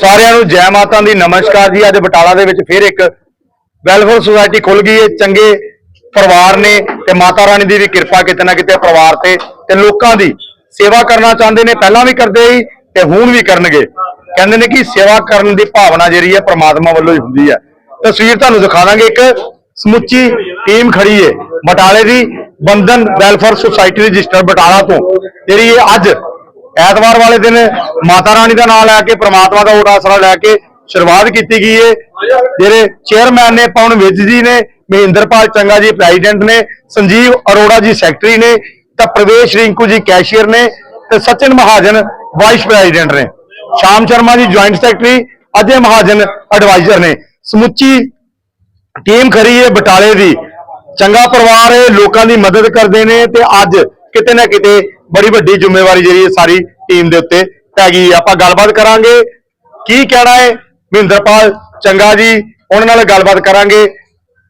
ਸਾਰਿਆਂ ਨੂੰ ਜੈ ਮਾਤਾ ਦੀ ਨਮਸਕਾਰ ਜੀ। ਅੱਜ ਬਟਾਲਾ ਦੇ ਵਿੱਚ ਫਿਰ ਇੱਕ ਵੈਲਫੇਅਰ ਸੁਸਾਇਟੀ ਖੁੱਲ ਗਈ ਹੈ, ਚੰਗੇ ਪਰਿਵਾਰ ਨੇ ਤੇ ਮਾਤਾ ਰਾਣੀ ਦੀ ਵੀ ਕਿਰਪਾ ਕਿਤੇ ਨਾ ਕਿਤੇ ਪਰਿਵਾਰ ਤੇ ਤੇ ਲੋਕਾਂ ਦੀ ਸੇਵਾ ਕਰਨਾ ਚਾਹੁੰਦੇ ਨੇ, ਪਹਿਲਾਂ ਵੀ ਕਰਦੇ ਸੀ ਤੇ ਹੁਣ ਵੀ ਕਰਨਗੇ। ਕਹਿੰਦੇ ਨੇ ਕਿ ਸੇਵਾ ਕਰਨ ਦੀ ਭਾਵਨਾ ਜਿਹੜੀ ਹੈ ਪ੍ਰਮਾਤਮਾ ਵੱਲੋਂ ਹੀ ਹੁੰਦੀ ਹੈ। ਤਸਵੀਰ ਤੁਹਾਨੂੰ ਦਿਖਾ ਦਾਂਗੇ, ਇੱਕ ਸਮੁੱਚੀ ਟੀਮ ਖੜੀ ਹੈ ਬਟਾਲੇ ਦੀ Bandhan welfare society register Batala ਤੋਂ, ਜਿਹੜੀ ਅੱਜ ਐਤਵਾਰ ਵਾਲੇ ਦਿਨ ਮਾਤਾ ਰਾਣੀ ਦਾ ਨਾਮ ਲੈ ਕੇ, ਪ੍ਰਮਾਤਮਾ ਦਾ ਓਟ ਆਸਰਾ ਲੈ ਕੇ ਸ਼ੁਰੂਆਤ ਕੀਤੀ ਗਈ ਹੈ ਜਿਹੜੇ ਚੇਅਰਮੈਨ ਨੇ, ਪਵਨ ਵਿਜ ਜੀ ਨੇ, ਮਹਿੰਦਰਪਾਲ ਚੰਗਾ ਜੀ ਪ੍ਰੈਜ਼ੀਡੈਂਟ ਨੇ, ਸੰਜੀਵ ਅਰੋੜਾ ਜੀ ਸੈਕਟਰੀ ਨੇ, ਤਾਂ ਪ੍ਰਵੇਸ਼ ਰਿੰਕੂ ਜੀ ਕੈਸ਼ੀਅਰ ਨੇ, ਤੇ ਸਚਿਨ ਮਹਾਜਨ ਵਾਈਸ ਪ੍ਰੈਜ਼ੀਡੈਂਟ ਨੇ। Sham Sharma ji joint secretary Ajay Mahajan adviser ਨੇ। ਸਮੁੱਚੀ ਟੀਮ ਖਰੀ ਹੈ ਬਟਾਲੇ ਦੀ। ਚੰਗਾ ਪਰਿਵਾਰ ਹੈ ਲੋਕਾਂ ਦੀ ਮਦਦ ਕਰਦੇ ਨੇ ਤੇ ਅੱਜ ਕਿਤੇ ਨਾ ਕਿਤੇ ਬੜੀ ਵੱਡੀ ਜ਼ਿੰਮੇਵਾਰੀ ਜਿਹੜੀ ਹੈ ਸਾਰੀ ਟੀਮ ਦੇ ਉੱਤੇ ਪੈ ਗਈ। ਆਪਾਂ ਗੱਲਬਾਤ ਕਰਾਂਗੇ ਕੀ ਕਹਿਣਾ ਹੈ ਮਹਿੰਦਰਪਾਲ ਚੰਗਾ ਜੀ ਉਹਨਾਂ ਨਾਲ ਗੱਲਬਾਤ ਕਰਾਂਗੇ।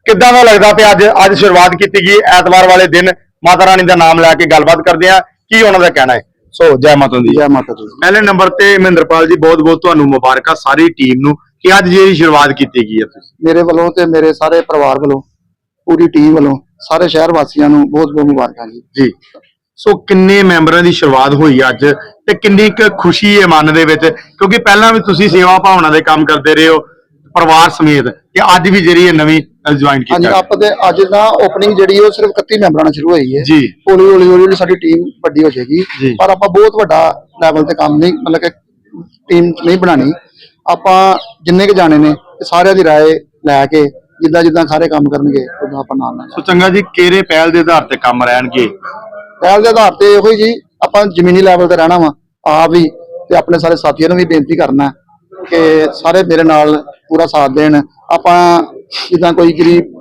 ਕਿੱਦਾਂ ਦਾ ਲੱਗਦਾ ਪਿਆ ਅੱਜ? ਅੱਜ ਸ਼ੁਰੂਆਤ ਕੀਤੀ ਗਈ ਐਤਵਾਰ ਵਾਲੇ ਦਿਨ। ਮਾਤਾ ਰਾਣੀ ਦਾ ਨਾਮ ਲੈ ਕੇ ਗੱਲਬਾਤ ਕਰਦੇ ਆ ਕੀ ਉਹਨਾਂ ਦਾ ਕਹਿਣਾ ਹੈ? ਸੋ ਜੈ ਮਾਤਾ ਦੀ। ਜੈ ਮਾਤਾ ਦੀ। ਪਹਿਲੇ ਨੰਬਰ ਤੇ ਮਹਿੰਦਰਪਾਲ ਜੀ ਬਹੁਤ ਬਹੁਤ ਤੁਹਾਨੂੰ ਮੁਬਾਰਕਾਂ ਸਾਰੀ ਟੀਮ ਨੂੰ ਕਿ ਅੱਜ ਜਿਹੜੀ ਸ਼ੁਰੂਆਤ ਕੀਤੀ ਗਈ ਹੈ ਤੁਸੀਂ। ਮੇਰੇ ਵੱਲੋਂ ਤੇ ਮੇਰੇ ਸਾਰੇ ਪਰਿਵਾਰ ਵੱਲੋਂ ਪੂਰੀ ਟੀਮ ਵੱਲੋਂ ਸਾਰੇ ਸ਼ਹਿਰ ਵਾਸੀਆਂ ਨੂੰ ਬਹੁਤ ਬਹੁਤ ਮੁਬਾਰਕਾਂ ਜੀ। ਜੀ। ਸੋ ਕਿੰਨੇ ਮੈਂਬਰਾਂ ਦੀ ਸ਼ੁਰੂਆਤ ਹੋਈ ਅੱਜ ਤੇ ਕਿੰਨੀ ਕੁ ਖੁਸ਼ੀ ਹੈ ਮਨ ਦੇ ਵਿੱਚ ਕਿਉਂਕਿ ਪਹਿਲਾਂ ਵੀ ਤੁਸੀਂ ਸੇਵਾ ਭਾਵਨਾ ਦੇ ਕੰਮ ਕਰਦੇ ਰਹੇ ਹੋ ਪਰਿਵਾਰ ਸਮੇਤ ਤੇ ਅੱਜ ਵੀ ਜਿਹੜੀ ਇਹ ਨਵੀਂ ਜੁਆਇਨ ਹਾਂਜੀ ਕੀਤਾ ਆਪਾਂ ਤੇ ਅੱਜ ਨਾ ਓਪਨਿੰਗ ਜਿਹੜੀ ਉਹ ਸਿਰਫ 31 ਮੈਂਬਰਾਂ ਨਾਲ ਸ਼ੁਰੂ ਹੋਈ ਹੈ ਜੀ ਹੌਲੀ ਹੌਲੀ ਹੌਲੀ ਹੌਲੀ ਸਾਡੀ ਟੀਮ ਵੱਡੀ ਹੋ ਜਾਏਗੀ ਜੀ। ਪਰ ਆਪਾਂ ਬਹੁਤ ਵੱਡਾ ਲੈਵਲ ਤੇ ਕੰਮ ਨਹੀਂ ਮਤਲਬ ਕਿ ਟੀਮ ਨਹੀਂ ਬਣਾਣੀ ਆਪਾਂ ਜਿੰਨੇ ਕੁ ਜਾਣੇ ਨੇ ਇਹ ਸਾਰਿਆਂ ਦੀ رائے ਲੈ ਕੇ ਜਿੱਦਾਂ ਜਿੱਦਾਂ ਸਾਰੇ ਕੰਮ ਕਰਨਗੇ ਉਦਾਂ ਆਪਾਂ ਨਾਲ ਨਾਲ ਸੋ ਚੰਗਾ ਜੀ ਕਿਹੜੇ ਪਹਿਲ ਦੇ ਆਧਾਰ ਤੇ ਕੰਮ ਰਹਿਣਗੇ ਪਹਿਲ ਦੇ ਆਧਾਰ ਤੇ ਇਹੋ ਹੀ ਜੀ, ਆਪਾਂ ਜ਼ਮੀਨੀ ਲੈਵਲ ਤੇ ਰਹਿਣਾ ਵਾ, ਆਪ ਵੀ ਤੇ ਆਪਣੇ ਸਾਰੇ ਸਾਥੀਆਂ ਨੂੰ ਵੀ ਬੇਨਤੀ ਕਰਨਾ ਕਿ ਸਾਰੇ ਮੇਰੇ ਨਾਲ ਪੂਰਾ ਸਾਥ ਦੇਣ। ਆਪਾਂ ਜਿੱਦਾਂ ਕੋਈ ਗਰੀਬ,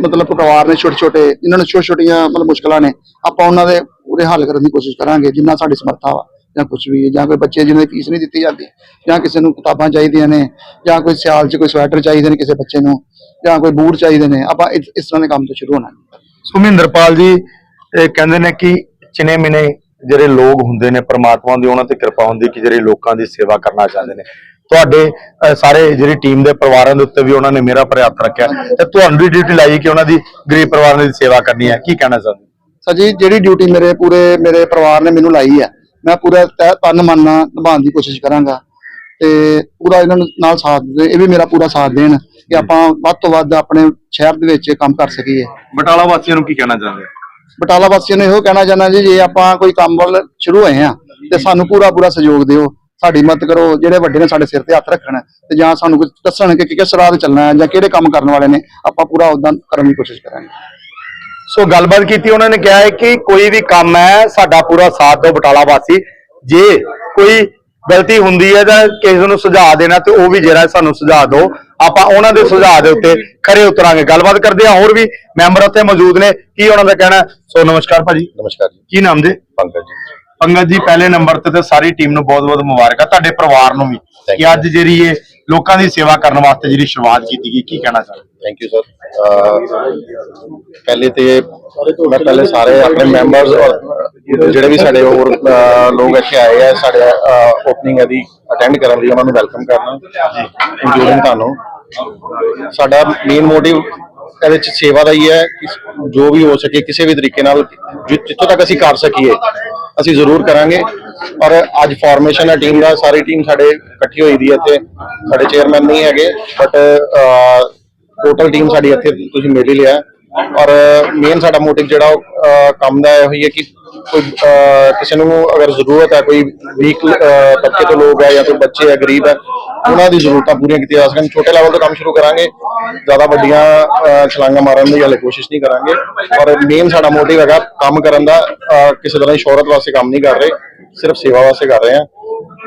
ਮਤਲਬ ਪਰਿਵਾਰ ਨੇ ਛੋਟੇ ਛੋਟੇ ਜਿਨ੍ਹਾਂ ਨੂੰ ਛੋਟੀਆਂ ਛੋਟੀਆਂ ਮਤਲਬ ਮੁਸ਼ਕਲਾਂ ਨੇ, ਆਪਾਂ ਉਹਨਾਂ ਦੇ ਪੂਰੇ ਹੱਲ ਕਰਨ ਦੀ ਕੋਸ਼ਿਸ਼ ਕਰਾਂਗੇ, ਜਿੰਨਾ ਸਾਡੀ ਸਮਰੱਥਾ ਵਾ, ਜਾਂ ਕੁਝ ਵੀ, ਜਾਂ ਕੋਈ ਬੱਚੇ ਜਿਹਨਾਂ ਦੀ ਫੀਸ ਨਹੀਂ ਦਿੱਤੀ ਜਾਂਦੀ, ਜਾਂ ਕਿਸੇ ਨੂੰ ਕਿਤਾਬਾਂ ਚਾਹੀਦੀਆਂ ਨੇ, ਜਾਂ ਕੋਈ ਸਿਆਲ 'ਚ ਕੋਈ ਸਵੈਟਰ ਚਾਹੀਦੇ ਨੇ ਕਿਸੇ ਬੱਚੇ ਨੂੰ, ਜਾਂ ਕੋਈ ਬੂਟ ਚਾਹੀਦੇ ਨੇ, ਆਪਾਂ ਇਸ ਤਰ੍ਹਾਂ ਦੇ ਕੰਮ ਤੋਂ ਸ਼ੁਰੂ ਹੋਣਾ। ਸੁਮਿੰਦਰਪਾਲ ਜੀ ਇਹ ਕਹਿੰਦੇ ਨੇ ਕਿ ਚਿਨੇ ਮਿਨੇ ਜਿਹੜੇ ਲੋਕ ਹੁੰਦੇ ਨੇ ਪ੍ਰਮਾਤਮਾ ਦੀ ਉਹਨਾਂ ਤੇ ਕਿਰਪਾ ਹੁੰਦੀ ਕਿ ਜਿਹੜੇ ਲੋਕਾਂ ਦੀ ਸੇਵਾ ਕਰਨਾ ਚਾਹੁੰਦੇ ਨੇ। ਤੁਹਾਡੇ ਸਾਰੇ ਜਿਹੜੀ ਟੀਮ ਦੇ ਪਰਿਵਾਰਾਂ ਦੇ ਉੱਤੇ ਵੀ ਉਹਨਾਂ ਨੇ ਮੇਰਾ ਹੱਥ ਰੱਖਿਆ। ਤੇ ਤੁਹਾਨੂੰ ਵੀ ਡਿਊਟੀ ਲਾਈ ਕਿ ਉਹਨਾਂ ਦੀ ਗਰੀਬ ਪਰਿਵਾਰਾਂ ਦੀ ਸੇਵਾ ਕਰਨੀ ਹੈ। ਕੀ ਕਹਿਣਾ ਚਾਹੁੰਦੇ? ਸਰ ਜੀ ਜਿਹੜੀ ਡਿਊਟੀ ਮੇਰੇ ਪੂਰੇ ਮੇਰੇ ਪਰਿਵਾਰ ਨੇ ਮੈਨੂੰ ਲਾਈ ਹੈ ਮੈਂ ਪੂਰਾ ਤਹਿ ਤਨ ਮਨ ਨਾਲ ਨਿਭਾਉਣ ਦੀ ਕੋਸ਼ਿਸ਼ ਕਰਾਂਗਾ। ਤੇ ਪੂਰਾ ਇਹਨਾਂ ਨੂੰ ਨਾਲ ਸਾਥ ਦੇ ਇਹ ਵੀ ਮੇਰਾ ਪੂਰਾ ਸਾਥ ਦੇਣ ਕਿ ਆਪਾਂ ਵੱਧ ਤੋਂ ਵੱਧ ਆਪਣੇ ਸ਼ਹਿਰ ਦੇ ਵਿੱਚ ਕੰਮ ਕਰ ਸਕੀਏ। ਬਟਾਲਾ ਵਾਸੀਆਂ ਨੂੰ ਕੀ ਕਹਿਣਾ ਚਾਹੁੰਦੇ ਬਟਾਲਾ ਵਾਸੀਆਂ ਨੂੰ ਇਹੋ ਕਹਿਣਾ ਚਾਹੁੰਦਾ ਜੀ, ਜੇ ਆਪਾਂ ਕੋਈ ਕੰਮ ਵੱਲ ਸ਼ੁਰੂ ਹੋਏ ਆ ਤੇ ਸਾਨੂੰ ਪੂਰਾ ਪੂਰਾ ਸਹਿਯੋਗ ਦਿਓ, ਸਾਡੀ ਮਦਦ ਕਰੋ, ਜਿਹੜੇ ਵੱਡੇ ਨੇ ਸਾਡੇ ਸਿਰ ਤੇ ਹੱਥ ਰੱਖਣ ਤੇ ਜਾਂ ਸਾਨੂੰ ਕੁਝ ਦੱਸਣ ਕਿ ਕਿਸ ਰਾਹ ਤੇ ਚੱਲਣਾ ਹੈ ਜਾਂ ਕਿਹੜੇ ਕੰਮ ਕਰਨ ਵਾਲੇ ਨੇ, ਆਪਾਂ ਪੂਰਾ ਉਦਾਂ ਕਰਨ ਦੀ ਕੋਸ਼ਿਸ਼ ਕਰਾਂਗੇ। ਸੋ ਗੱਲਬਾਤ ਕੀਤੀ ਉਹਨਾਂ ਨੇ ਕਿਹਾ ਹੈ ਕਿ ਕੋਈ ਵੀ ਕੰਮ ਹੈ, ਸਾਡਾ ਪੂਰਾ ਸਾਥ ਦਿਓ ਬਟਾਲਾ ਵਾਸੀ। ਜੇ ਕੋਈ ਗਲਤੀ ਹੁੰਦੀ ਹੈ ਤਾਂ ਕਿਸੇ ਨੂੰ ਸੁਝਾਅ ਦੇਣਾ, ਤੇ ਉਹ ਵੀ ਜਿਹੜਾ ਸਾਨੂੰ ਸੁਝਾਅ ਦਿਓ। ਆਪਾਂ ਉਹਨਾਂ ਦੇ ਸੁਝਾਅ ਦੇ ਉੱਤੇ ਖਰੇ ਉਤਰਾਂਗੇ। ਗੱਲਬਾਤ ਕਰਦੇ ਹਾਂ ਹੋਰ ਵੀ ਮੈਂਬਰ ਉੱਥੇ ਮੌਜੂਦ ਨੇ। ਕੀ ਉਹਨਾਂ ਦਾ ਕਹਿਣਾ? ਸੋ ਨਮਸਕਾਰ ਭਾਜੀ। ਨਮਸਕਾਰ ਜੀ। ਕੀ ਨਾਮ ਜੀ? ਪੰਕਜ ਜੀ। ਪੰਗਤ ਜੀ ਪਹਿਲੇ ਨੰਬਰ ਤੇ ਤੇ ਸਾਰੀ ਟੀਮ ਨੂੰ ਬਹੁਤ-ਬਹੁਤ ਮੁਬਾਰਕਾਂ। ਤੁਹਾਡੇ ਪਰਿਵਾਰ ਨੂੰ ਵੀ ਕਿ ਅੱਜ ਜਿਹੜੀ ਇਹ ਲੋਕਾਂ ਦੀ ਸੇਵਾ ਕਰਨ ਵਾਸਤੇ ਜਿਹੜੀ ਸ਼ੁਰੂਆਤ ਕੀਤੀ ਗਈ ਕੀ ਕਹਿਣਾ ਚਾਹੁੰਦੇ ਥੈਂਕ ਯੂ ਸਰ ਪਹਿਲੇ ਤੇ ਮੈਂ ਪਹਿਲੇ ਸਾਰੇ ਆਪਣੇ ਮੈਂਬਰਸ ਔਰ ਜਿਹੜੇ ਵੀ ਸਾਡੇ ਹੋਰ ਲੋਕ ਇੱਥੇ ਆਏ ਆ ਸਾਡੇ ਓਪਨਿੰਗ ਦੀ ਅਟੈਂਡ ਕਰਨ ਲਈ ਉਹਨਾਂ ਨੂੰ ਵੈਲਕਮ ਕਰਨਾ। ਇੰਕਲੂਡਿੰਗ ਤੁਹਾਨੂੰ। ਸਾਡਾ ਮੇਨ ਮੋਟਿਵ ਇਹਦੇ ਚ ਸੇਵਾ ਦਾ ਹੀ ਹੈ ਕਿ ਜੋ ਵੀ ਹੋ ਸਕੇ ਕਿਸੇ ਵੀ ਤਰੀਕੇ ਨਾਲ ਜਿ- ਜਿੱਥੋਂ ਤੱਕ ਅਸੀਂ ਕਰ ਸਕੀਏ ਅਸੀਂ ਜ਼ਰੂਰ ਕਰਾਂਗੇ ਔਰ ਅੱਜ ਫਾਰਮੇਸ਼ਨ ਹੈ ਟੀਮ ਦਾ ਸਾਰੀ ਟੀਮ ਸਾਡੇ ਇਕੱਠੀ ਹੋਈ ਦੀ ਹੈ ਇੱਥੇ ਸਾਡੇ ਚੇਅਰਮੈਨ ਨਹੀਂ ਹੈਗੇ ਬਟ ਟੋਟਲ ਟੀਮ ਸਾਡੀ ਇੱਥੇ ਤੁਸੀਂ ਮਿਲ ਹੀ ਲਿਆ ਹੈ। ਔਰ ਮੇਨ ਸਾਡਾ ਮੋਟਿਵ ਜਿਹੜਾ ਉਹ, ਅਹ, ਕੰਮ ਦਾ ਇਹੋ ਹੀ ਹੈ ਕਿ ਕੋਈ ਕਿਸੇ ਨੂੰ ਅਗਰ ਜ਼ਰੂਰਤ ਹੈ ਕੋਈ ਵੀਕ ਤਬਕੇ ਤੋਂ ਲੋਕ ਹੈ ਜਾਂ ਕੋਈ ਬੱਚੇ ਹੈ ਗਰੀਬ ਹੈ ਉਹਨਾਂ ਦੀ ਜ਼ਰੂਰਤਾਂ ਪੂਰੀਆਂ ਕੀਤੀਆਂ ਜਾ ਸਕਣ। ਛੋਟੇ ਲੈਵਲ ਤੋਂ ਕੰਮ ਸ਼ੁਰੂ ਕਰਾਂਗੇ। ਜ਼ਿਆਦਾ ਵੱਡੀਆਂ ਅਹ, ਛਲਾਂਗਾਂ ਮਾਰਨ ਦੀ ਹਾਲੇ ਕੋਸ਼ਿਸ਼ ਨਹੀਂ ਕਰਾਂਗੇ। ਔਰ ਮੇਨ ਸਾਡਾ ਮੋਟਿਵ ਹੈਗਾ ਕੰਮ ਕਰਨ ਦਾ। ਕਿਸੇ ਤਰ੍ਹਾਂ ਦੀ ਸ਼ੋਹਰਤ ਵਾਸਤੇ ਕੰਮ ਨਹੀਂ ਕਰ ਰਹੇ। ਸਿਰਫ ਸੇਵਾ ਵਾਸਤੇ ਕਰ ਰਹੇ ਹਾਂ।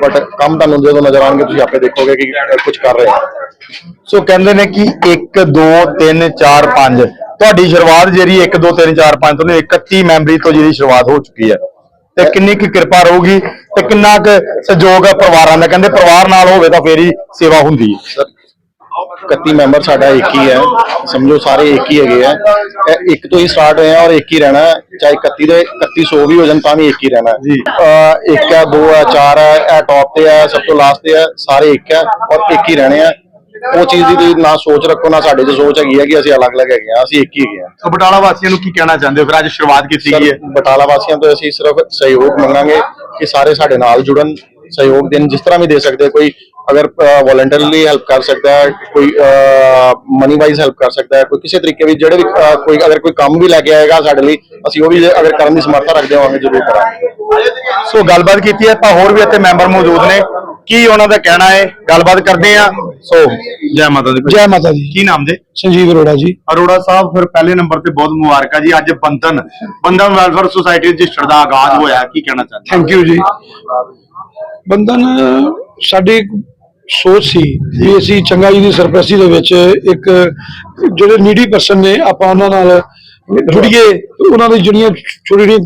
ਬਟ ਕੰਮ ਤੁਹਾਨੂੰ ਜਦੋਂ ਨਜ਼ਰ ਆਉਣਗੇ ਤੁਸੀਂ ਆਪੇ ਦੇਖੋਗੇ ਕਿ ਕੁਝ ਕਰ ਰਹੇ ਸੋ ਕਹਿੰਦੇ ਨੇ ਕਿ 1 2 3 4 5 ਤੁਹਾਡੀ ਸ਼ੁਰੂਆਤ ਜਿਹੜੀ 1 2 3 4 5 ਤੋਂ 31 ਮੈਂਬਰੀ ਤੋਂ ਜਿਹੜੀ ਸ਼ੁਰੂਆਤ ਹੋ ਚੁੱਕੀ ਹੈ। ਤੇ ਕਿੰਨੀ ਕੁ ਕਿਰਪਾ ਰਹੂਗੀ ਤੇ ਕਿੰਨਾ ਕੁ ਸਹਿਯੋਗ ਹੈ ਪਰਿਵਾਰਾਂ ਦਾ? ਕਹਿੰਦੇ ਪਰਿਵਾਰ ਨਾਲ ਹੋਵੇ ਤਾਂ ਫੇਰ ਹੀ ਸੇਵਾ ਹੁੰਦੀ ਹੈ। 31 ਮੈਂਬਰ ਸਾਡਾ ਇੱਕ ਹੀ ਹੈ। ਸਮਝੋ ਸਾਰੇ ਇੱਕ ਹੀ ਹੈਗੇ ਆ। ਇਹ ਇੱਕ ਤੋਂ ਹੀ ਸਟਾਰਟ ਹੋਏ ਆ ਔਰ ਇੱਕ ਹੀ ਰਹਿਣਾ ਹੈ। ਚਾਹੇ 31 ਦੇ 3100 ਵੀ ਹੋ ਜਾਣ ਤਾਂ ਵੀ ਇੱਕ ਹੀ ਰਹਿਣਾ ਹੈ। ਜੀ। ਅਹ ਇੱਕ ਹੈ ਦੋ ਹੈ ਚਾਰ ਹੈ ਇਹ ਟੌਪ ਤੇ ਹੈ ਸਭ ਤੋਂ ਲਾਸਟ ਤੇ ਹੈ ਸਾਰੇ ਇੱਕ ਹੈ ਔਰ ਇੱਕ ਹੀ ਰਹਿਣੇ ਆ। ਉਹ ਚੀਜ਼ ਦੀ ਤੁਸੀਂ ਨਾ ਸੋਚ ਰੱਖੋ ਨਾ ਸਾਡੇ 'ਚ ਸੋਚ ਹੈਗੀ ਹੈ ਕਿ ਅਸੀਂ ਅਲੱਗ-ਅਲੱਗ ਹੈਗੇ ਆ। ਅਸੀਂ ਇੱਕ ਹੀ ਹੈਗੇ ਆ। ਸੋ ਬਟਾਲਾ ਵਾਸੀਆਂ ਨੂੰ ਕੀ ਕਹਿਣਾ ਚਾਹੁੰਦੇ ਹੋ? ਫਿਰ ਅੱਜ ਸ਼ੁਰੂਆਤ ਕੀਤੀ ਗਈ ਹੈ। ਸਰ ਬਟਾਲਾ ਵਾਸੀਆਂ ਤੋਂ ਅਸੀਂ ਸਿਰਫ ਸਹਿਯੋਗ ਮੰਗਾਂਗੇ ਕਿ ਸਾਰੇ ਸਾਡੇ ਨਾਲ ਜੁੜਨ। ਸਹਿਯੋਗ ਦੇਣ ਜਿਸ ਤਰ੍ਹਾਂ ਵੀ ਦੇ ਸਕਦੇ ਕੋਈ ਅਗਰ ਵੋਲੰਟਰੀਲੀ ਹੈਲਪ ਕਰ ਸਕਦਾ ਹੈ ਕੋਈ ਮਨੀ ਵਾਈਜ਼ ਹੈਲਪ ਕਰ ਸਕਦਾ ਹੈ ਕੋਈ ਕਿਸੇ ਤਰੀਕੇ ਵੀ ਜਿਹੜੇ ਵੀ ਕੋਈ ਅਗਰ ਕੋਈ ਕੰਮ ਵੀ ਲੈ ਕੇ ਆਏਗਾ ਸਾਡੇ ਲਈ ਅਸੀਂ ਉਹ ਵੀ ਜੇ ਅਗਰ ਕਰਨ ਦੀ ਸਮਰੱਥਾ ਰੱਖਦੇ ਹੋਵਾਂਗੇ ਜ਼ਰੂਰ ਕਰਾਂਗੇ। ਸੋ ਗੱਲਬਾਤ ਕੀਤੀ ਹੈ ਤਾਂ ਹੋਰ ਵੀ ਇੱਥੇ ਮੈਂਬਰ ਮੌਜੂਦ ਨੇ। ਕੀ ਉਹਨਾਂ ਦਾ ਕਹਿਣਾ ਹੈ? ਗੱਲਬਾਤ ਕਰਦੇ ਆ ਸੋ ਜੈ ਮਾਤਾ ਦੀ। ਜੈ ਮਾਤਾ ਦੀ। ਕੀ ਨਾਮ ਜੀ? ਸੰਜੀਵ ਅਰੋੜਾ ਜੀ। ਅਰੋੜਾ ਸਾਹਿਬ ਫਿਰ ਪਹਿਲੇ ਨੰਬਰ ਤੇ ਬਹੁਤ ਮੁਬਾਰਕਾਂ ਜੀ। ਅੱਜ Bandhan Bandhan welfare society register ਦਾ ਆਗਾਜ਼ ਹੋਇਆ ਕੀ ਕਹਿਣਾ ਚਾਹੁੰਦੇ ਥੈਂਕ ਯੂ ਜੀ। ਬੰਧਨ ਸਾਡੀ ਸੋਚ ਸੀ ਵੀ ਅਸੀਂ ਚੰਗਾ ਜੀ ਦੀ ਸਰਪ੍ਰਸਤੀ ਦੇ ਵਿੱਚ ਇੱਕ ਜਿਹੜੇ ਨੀਡੀ ਪਰਸਨ ਨੇ ਆਪਾਂ ਉਹਨਾਂ ਨਾਲ ਜੁੜੀਏ ਉਹਨਾਂ ਦੀ ਜਿਹੜੀਆਂ ਛੋਟੀਆਂ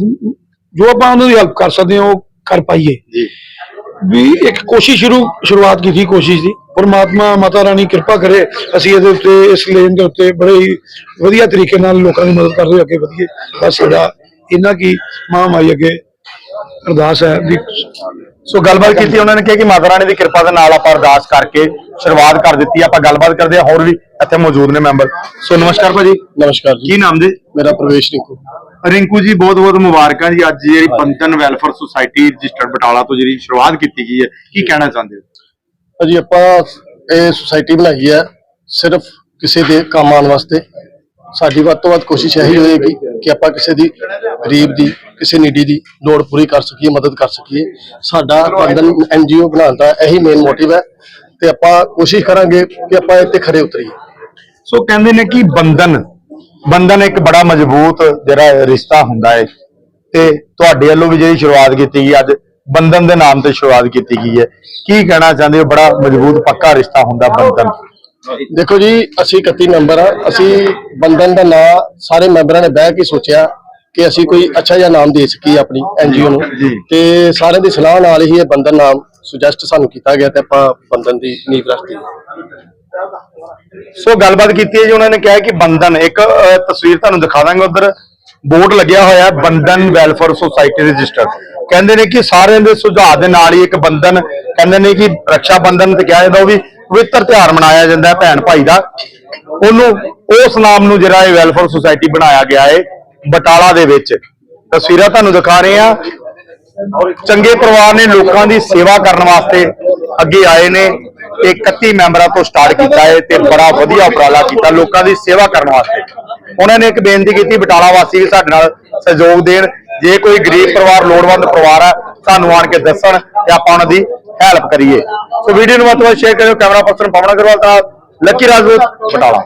ਜੋ ਆਪਾਂ ਉਹਨਾਂ ਦੀ ਹੈਲਪ ਕਰ ਸਕਦੇ ਹਾਂ ਉਹ ਕਰ ਪਾਈਏ। ਜੀ। ਵੀ ਇੱਕ ਕੋਸ਼ਿਸ਼ ਸ਼ੁਰੂ ਸ਼ੁਰੂਆਤ ਕੀਤੀ ਕੋਸ਼ਿਸ਼ ਦੀ। ਪਰਮਾਤਮਾ ਮਾਤਾ ਰਾਣੀ ਕਿਰਪਾ ਕਰੇ ਅਸੀਂ ਇਹਦੇ ਉੱਤੇ ਇਸ ਲੇਨ ਦੇ ਉੱਤੇ ਬੜੇ ਹੀ ਵਧੀਆ ਤਰੀਕੇ ਨਾਲ ਲੋਕਾਂ ਦੀ ਮਦਦ ਕਰਦੇ ਹੋਏ ਅੱਗੇ ਵਧੀਏ। ਬਸ ਸਾਡਾ ਇੰਨਾ ਕੀ ਮਹਾਮਾਈ ਅੱਗੇ ਅਰਦਾਸ ਹੈ ਵੀ ਸੋ ਗੱਲਬਾਤ ਕੀਤੀ ਉਹਨਾਂ ਨੇ ਕਿਹਾ ਕਿ ਮਾਤਾ ਰਾਣੀ ਦੀ ਕਿਰਪਾ ਦੇ ਨਾਲ ਆਪਾਂ ਅਰਦਾਸ ਕਰਕੇ ਸ਼ੁਰੂਆਤ ਕਰ ਦਿੱਤੀ ਆਪਾਂ ਗੱਲਬਾਤ ਕਰਦੇ ਹਾਂ ਹੋਰ ਵੀ ਇੱਥੇ ਮੌਜੂਦ ਨੇ ਮੈਂਬਰ। ਸੋ ਨਮਸਕਾਰ ਭਾਜੀ। ਨਮਸਕਾਰ ਕੀ ਨਾਮ ਜੀ? ਮੇਰਾ ਪ੍ਰਵੇਸ਼ ਰਿੰਕੂ। ਰਿੰਕੂ ਜੀ ਬਹੁਤ ਬਹੁਤ ਮੁਬਾਰਕਾਂ ਜੀ। ਅੱਜ ਜਿਹੜੀ Bandhan welfare society registered Batala ਤੋਂ ਜਿਹੜੀ ਸ਼ੁਰੂਆਤ ਕੀਤੀ ਗਈ ਹੈ ਕੀ ਕਹਿਣਾ ਚਾਹੁੰਦੇ ਹੋ? ਅਜੀ ਆਪਾਂ ਇਹ ਸੁਸਾਇਟੀ ਬਣਾਈ ਹੈ ਸਿਰਫ ਕਿਸੇ ਦੇ ਕੰਮ ਆਉਣ ਵਾਸਤੇ। ਸਾਡੀ ਵੱਧ ਤੋਂ ਵੱਧ ਕੋਸ਼ਿਸ਼ ਇਹੀ ਹੋਏਗੀ ਕਿ ਆਪਾਂ ਕਿਸੇ ਦੀ ਗਰੀਬ ਦੀ ਕਿਸੇ ਨੀਡੀ ਦੀ ਲੋੜ ਪੂਰੀ ਕਰ ਸਕੀਏ ਮਦਦ ਕਰ ਸਕੀਏ। ਸਾਡਾ ਬੰਧਨ ਐਨਜੀਓ ਬਣਾਉਣ ਦਾ ਇਹੀ ਮੇਨ ਮੋਟਿਵ ਹੈ ਤੇ ਆਪਾਂ ਕੋਸ਼ਿਸ਼ ਕਰਾਂਗੇ ਕਿ ਆਪਾਂ ਇੱਥੇ ਖਰੇ ਉਤਰੀਏ। ਸੋ ਕਹਿੰਦੇ ਨੇ ਕਿ ਬੰਧਨ ਬੰਧਨ ਇੱਕ ਬੜਾ ਮਜ਼ਬੂਤ ਜਿਹੜਾ ਰਿਸ਼ਤਾ ਹੁੰਦਾ ਹੈ ਤੇ ਤੁਹਾਡੇ ਵੱਲੋਂ ਵੀ ਜਿਹੜੀ ਸ਼ੁਰੂਆਤ ਕੀਤੀ ਗਈ ਅੱਜ ਬੰਧਨ ਦੇ ਨਾਮ ਤੇ ਸ਼ੁਰੂਆਤ ਕੀਤੀ ਗਈ ਹੈ। ਕੀ ਕਹਿਣਾ ਚਾਹੁੰਦੇ ਹੋ? ਬੜਾ ਮਜ਼ਬੂਤ ਪੱਕਾ ਰਿਸ਼ਤਾ ਹੁੰਦਾ ਬੰਧਨ। ਦੇਖੋ ਜੀ ਅਸੀਂ 31 ਮੈਂਬਰ ਆ ਅਸੀਂ ਬੰਧਨ ਦਾ ਨਾਂ ਸਾਰੇ ਮੈਂਬਰਾਂ ਨੇ ਬਹਿ ਕੇ ਸੋਚਿਆ ਕਿ ਅਸੀਂ ਕੋਈ ਅੱਛਾ ਜਿਹਾ ਨਾਮ ਦੇ ਸਕੀਏ ਆਪਣੀ ਐਨਜੀਓ ਨੂੰ। ਤੇ ਸਾਰਿਆਂ ਦੀ ਸਲਾਹ ਨਾਲ ਹੀ ਇਹ ਬੰਧਨ ਨਾਮ ਸੁਜੈਸਟ ਸਾਨੂੰ ਕੀਤਾ ਗਿਆ ਤੇ ਆਪਾਂ ਬੰਧਨ ਦੀ ਨੀਂਹ ਰੱਖਤੀ ਸੋ ਗੱਲਬਾਤ ਕੀਤੀ ਹੈ ਜੀ ਉਹਨਾਂ ਨੇ ਕਿਹਾ ਕਿ ਬੰਧਨ ਇੱਕ ਤਸਵੀਰ ਤੁਹਾਨੂੰ ਦਿਖਾ ਦਾਂਗੇ ਉਧਰ। ਬੋਰਡ ਲੱਗਿਆ ਹੋਇਆ ਹੈ ਬੰਧਨ ਵੈਲਫੇਅਰ ਸੁਸਾਇਟੀ ਰਜਿਸਟਰ। ਕਹਿੰਦੇ ਨੇ ਕਿ ਸਾਰਿਆਂ ਦੇ ਸੁਝਾਅ ਦੇ ਨਾਲ ਹੀ ਇੱਕ ਬੰਧਨ ਕਹਿੰਦੇ ਨੇ ਕਿ ਰੱਖਿਆ ਬੰਧਨ ਤੇ ਕਿਹਾ ਜਾਂਦਾ ਉਹ ਵੀ ਪਵਿੱਤਰ ਤਿਉਹਾਰ ਮਨਾਇਆ ਜਾਂਦਾ ਹੈ ਭੈਣ ਭਾਈ ਦਾ। ਉਹਨੂੰ, ਉਸ ਨਾਮ ਨੂੰ ਜਿਹੜਾ ਇਹ ਵੈਲਫੇਅਰ ਸੁਸਾਇਟੀ ਬਣਾਇਆ ਗਿਆ ਹੈ ਬਟਾਲਾ ਦੇ ਵਿੱਚ। ਤਸਵੀਰਾਂ ਤੁਹਾਨੂੰ ਦਿਖਾ ਰਹੇ ਹਾਂ। ਚੰਗੇ ਪਰਿਵਾਰ ਨੇ ਲੋਕਾਂ ਦੀ ਸੇਵਾ ਕਰਨ ਵਾਸਤੇ ਅੱਗੇ ਆਏ ਨੇ। ਤੇ 31 ਮੈਂਬਰਾਂ ਤੋਂ ਸਟਾਰਟ ਕੀਤਾ ਹੈ ਤੇ ਬੜਾ ਵਧੀਆ ਉਪਰਾਲਾ ਕੀਤਾ ਲੋਕਾਂ ਦੀ ਸੇਵਾ ਕਰਨ ਵਾਸਤੇ। ਉਹਨਾਂ ਨੇ ਇੱਕ ਬੇਨਤੀ ਕੀਤੀ, ਬਟਾਲਾ ਵਾਸੀ ਵੀ ਸਾਡੇ ਨਾਲ ਸਹਿਯੋਗ ਦੇਣ। ਜੇ ਕੋਈ ਗਰੀਬ ਪਰਿਵਾਰ, ਲੋੜਵੰਦ ਪਰਿਵਾਰ ਹੈ ਸਾਨੂੰ ਆਣ ਕੇ ਦੱਸਣ ਤੇ ਆਪਾਂ ਉਹਨਾਂ ਦੀ ਹੈਲਪ ਕਰੀਏ। ਸੋ ਵੀਡੀਓ ਨੂੰ ਵੱਧ ਤੋਂ ਵੱਧ ਸ਼ੇਅਰ ਕਰਿਓ ਕੈਮਰਾ ਪਰਸਨ ਪਵਨ ਅਗਰਵਾਲ ਦਾ ਲੱਕੀ ਰਾਜਪੂਤ ਬਟਾਲਾ